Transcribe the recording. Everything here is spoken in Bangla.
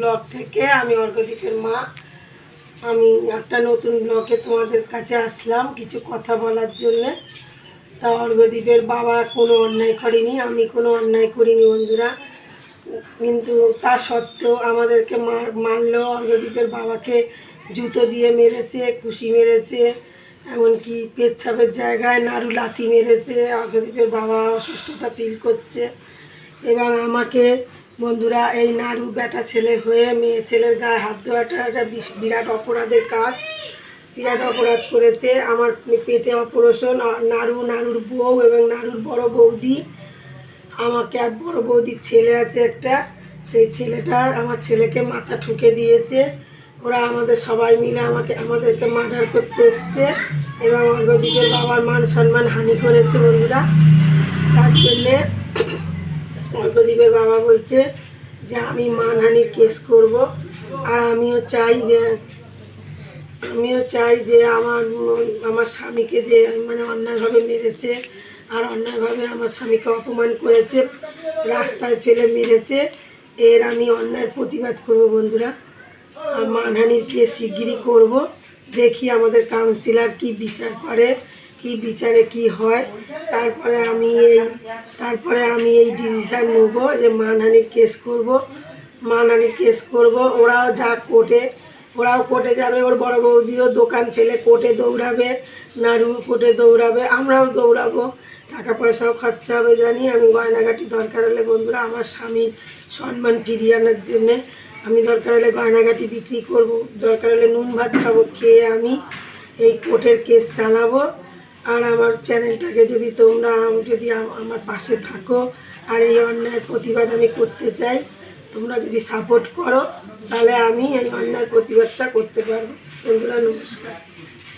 ব্লগ থেকে আমি অর্ঘদীপের মা। আমি একটা নতুন ব্লগে তোমাদের কাছে আসলাম কিছু কথা বলার জন্যে। তা অর্ঘদীপের বাবা কোনো অন্যায় করেনি, আমি কোনো অন্যায় করিনি বন্ধুরা। কিন্তু তা সত্ত্বেও আমাদেরকে মার মারলো অর্ঘদীপের বাবাকে জুতো দিয়ে মেরেছে, খুশি মেরেছে, এমনকি পেচ্ছাপের জায়গায় নাড়ু লাথি মেরেছে। অর্ঘদীপের বাবা অসুস্থতা ফিল করছে এবং আমাকে বন্ধুরা, এই নাড়ু বেটা ছেলে হয়ে মেয়ে ছেলের গায়ে হাত দেওয়াটা একটা বিরাট অপরাধের কাজ। বিরাট অপরাধ করেছে আমার পেটে অপারেশন। নাড়ু নাড়ুর বউ এবং নাড়ুর বড় বৌদি। আমাকে আর বড় বৌদির ছেলে আছে একটা। সেই ছেলেটা আমার ছেলেকে মাথা ঠুকে দিয়েছে। ওরা আমাদের সবাই মিলে আমাকে, আমাদেরকে মার্ডার করতে এসছে এবং অর্ঘদীপের বাবার মান সম্মান হানি করেছে বন্ধুরা। তার জন্যে অর্ঘদীপের বাবা বলছে যে আমি মানহানির কেস করব আর আমিও চাই যে, আমিও চাই যে আমার আমার স্বামীকে যে মানে অন্যায়ভাবে মেরেছে আর অন্যায়ভাবে আমার স্বামীকে অপমান করেছে, রাস্তায় ফেলে মেরেছে, এর আমি অন্যায়ের প্রতিবাদ করব বন্ধুরা। আর মানহানির কেস শিগগিরই করব। দেখি আমাদের কাউন্সিলার কি বিচার করে। কি বিচারে কি হয়, তারপরে আমি এই, তারপরে আমি এই ডিসিশান নেব যে মানহানির কেস করব। মানহানির কেস করব, ওরাও যা কোর্টে ওরাও কোর্টে যাবে, ওর বড় বৌদিও দোকান ফেলে কোর্টে দৌড়াবে নাড়ু কোর্টে দৌড়াবে, আমরাও দৌড়াবো। টাকা পয়সাও খরচা হবে জানি, আমি গয়নাঘাটি দরকার হলে বন্ধুরা, আমার স্বামীর সম্মান ফিরিয়ে আনার জন্যে আমি দরকার হলে গয়নাগাটি বিক্রি করব, দরকার হলে নুন ভাত খাব, খেয়ে আমি এই কোর্টের কেস চালাবো। আর আমার চ্যানেলটাকে যদি তোমরা যদি আমার পাশে থাকো আর এই অন্যায়ের প্রতিবাদ আমি করতে চাই, তোমরা যদি সাপোর্ট করো, তাহলে আমি এই অন্যায়ের প্রতিবাদটা করতে পারব। বন্ধুরা, নমস্কার।